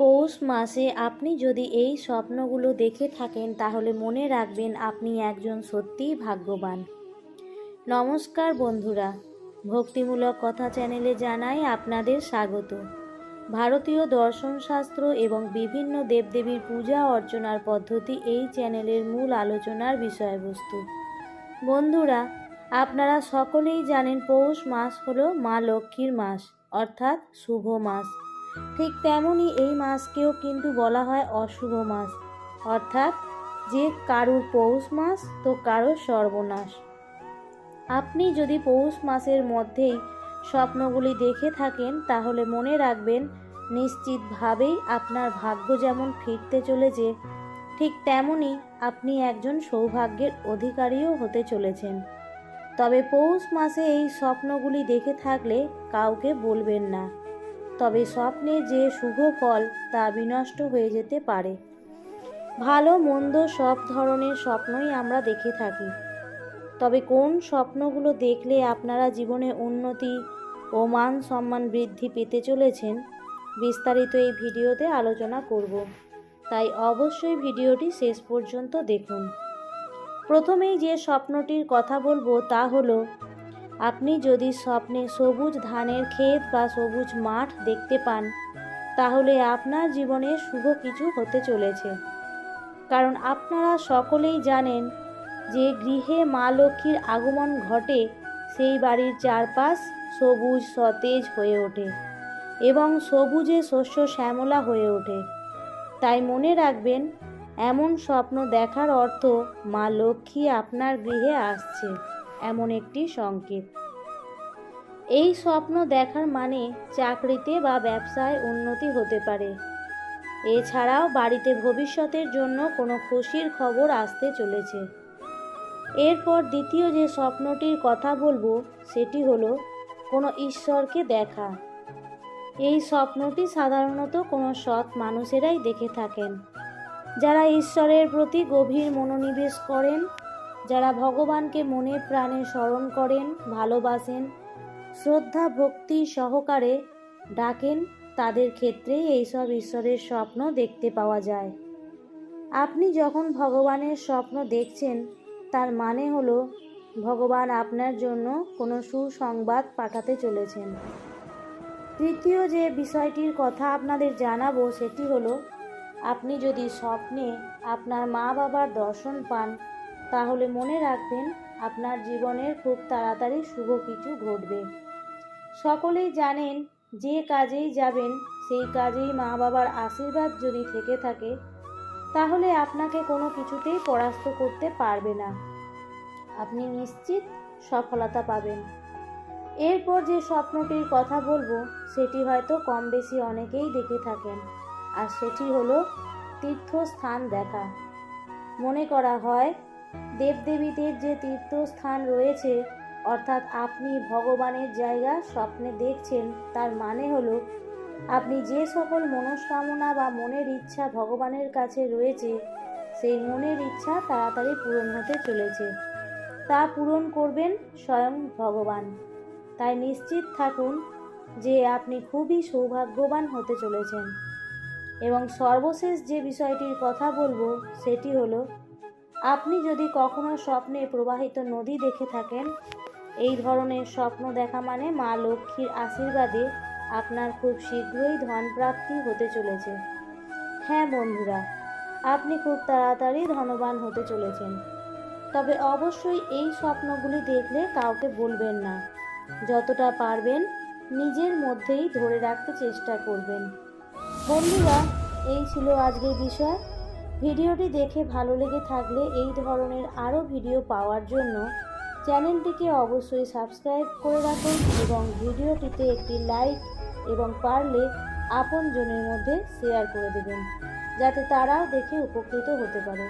পৌষ মাসে আপনি যদি এই স্বপ্নগুলো দেখে থাকেন, তাহলে মনে রাখবেন আপনি একজন সত্যিই ভাগ্যবান। নমস্কার বন্ধুরা, ভক্তিমূলক কথা চ্যানেলে জানাই আপনাদের স্বাগত। ভারতীয় দর্শনশাস্ত্র এবং বিভিন্ন দেবদেবীর পূজা অর্চনার পদ্ধতি এই চ্যানেলের মূল আলোচনার বিষয়বস্তু। বন্ধুরা, আপনারা সকলেই জানেন পৌষ মাস হলো মা লক্ষ্মীর মাস, অর্থাৎ শুভ মাস। ঠিক তেমনই এই মাসকেও কিন্তু বলা হয় অশুভ মাস অর্থাৎ যে কারুর পৌষ মাস, তো কারোর সর্বনাশ। আপনি যদি পৌষ মাসের মধ্যেই স্বপ্নগুলি দেখে থাকেন, তাহলে মনে রাখবেন, নিশ্চিতভাবেই আপনার ভাগ্য যেমন ফিরতে চলেছে, ঠিক তেমনই আপনি একজন সৌভাগ্যের অধিকারীও হতে চলেছেন। তবে পৌষ মাসে এই স্বপ্নগুলি দেখে থাকলে কাউকে বলবেন না। তবে স্বপ্নে যে শুভ ফল তা বিনষ্ট হয়ে যেতে পারে। ভালো মন্দ সব ধরনের স্বপ্নই আমরা দেখে থাকি। তবে কোন স্বপ্নগুলো দেখলে আপনারা জীবনে উন্নতি ও মান সম্মান বৃদ্ধি পেতে চলেছেন, বিস্তারিত এই ভিডিওতে আলোচনা করব। তাই অবশ্যই ভিডিওটি শেষ পর্যন্ত দেখুন। প্রথমেই যে স্বপ্নটির কথা বলব তা হলো আপনি যদি স্বপ্নে সবুজ ধানের ক্ষেত বা সবুজ মাঠ দেখতে পান, তাহলে আপনার জীবনে শুভ কিছু হতে চলেছে। কারণ আপনারা সকলেই জানেন যে গৃহে মা লক্ষ্মীর আগমন ঘটে, সেই বাড়ির চারপাশ সবুজ সতেজ হয়ে ওঠে এবং সবুজে শস্য শ্যামলা হয়ে ওঠে। তাই মনে রাখবেন, এমন স্বপ্ন দেখার অর্থ মা লক্ষ্মী আপনার গৃহে আসছে। এমন একটি সংকেত। এই স্বপ্ন দেখার মানে চাকরিতে বা ব্যবসায় উন্নতি হতে পারে। এছাড়াও বাড়িতে ভবিষ্যতের জন্য কোনো খুশির খবর আসতে চলেছে। এরপর দ্বিতীয় যে স্বপ্নটির কথা বলব, সেটি হলো কোনো ঈশ্বরকে দেখা। এই স্বপ্নটি সাধারণত কোনো সৎ মানুষেরাই দেখে থাকেন। যারা ঈশ্বরের প্রতি গভীর মনোনিবেশ করেন যারা ভগবানকে মনে প্রাণে স্মরণ করেন, ভালোবাসেন, শ্রদ্ধা, ভক্তি সহকারে ডাকেন, তাদের ক্ষেত্রে এইসব ঈশ্বরের স্বপ্ন দেখতে পাওয়া যায়। আপনি যখন ভগবানের স্বপ্ন দেখছেন, তার মানে হলো ভগবান আপনার জন্য কোনো সুসংবাদ পাঠাতে চলেছেন। তৃতীয় যে বিষয়টির কথা আপনাদের জানাব, সেটি হলো, আপনি যদি স্বপ্নে আপনার মা বাবার দর্শন পান তাহলে মনে রাখবেন, আপনার জীবনের খুব তাড়াতাড়ি শুভ কিছু ঘটবে। সকলেই জানেন, যে কাজেই যাবেন, সেই কাজেই মা বাবার আশীর্বাদ যদি থেকে থাকে, তাহলে আপনাকে কোনো কিছুতেই পরাস্ত করতে পারবে না। আপনি নিশ্চিত সফলতা পাবেন। এরপর যে স্বপ্নটির কথা বলব, সেটি হয়তো কম বেশি অনেকেই দেখে থাকেন, আর সেটি হলো তীর্থস্থান দেখা। মনে করা হয় দেবদেবীদের যে তীর্থস্থান রয়েছে, অর্থাৎ আপনি ভগবানের জায়গা স্বপ্নে দেখছেন, তার মানে হলো, আপনি যে সকল মনস্কামনা বা মনের ইচ্ছা ভগবানের কাছে রয়েছে, সেই মনের ইচ্ছা তাড়াতাড়ি পূরণ হতে চলেছে। তা পূরণ করবেন স্বয়ং ভগবান। তাই নিশ্চিত থাকুন যে আপনি খুবই সৌভাগ্যবান হতে চলেছেন। এবং সর্বশেষ যে বিষয়টির কথা বলব, সেটি হলো আপনি যদি কখনো স্বপ্নে প্রবাহিত নদী দেখে থাকেন, এই ধরনের স্বপ্ন দেখা মানে মা লক্ষ্মীর আশীর্বাদে আপনার খুব শীঘ্রই ধন প্রাপ্তি হতে চলেছে। হ্যাঁ বন্ধুরা, আপনি খুব তাড়াতাড়ি ধনবান হতে চলেছেন। তবে অবশ্যই এই স্বপ্নগুলি দেখলে কাউকে বলবেন না। যতটা পারবেন, নিজের মধ্যেই ধরে রাখতে চেষ্টা করবেন। বন্ধুরা, এই ছিল আজকের বিষয়। ভিডিওটি দেখে ভালো লেগে থাকলে এই ধরনের আরও ভিডিও পাওয়ার জন্য চ্যানেলটিকে অবশ্যই সাবস্ক্রাইব করে রাখুন এবং ভিডিওটিতে একটি লাইক এবং পারলে আপনজনের মধ্যে শেয়ার করে দেবেন, যাতে তারাও দেখে উপকৃত হতে পারে।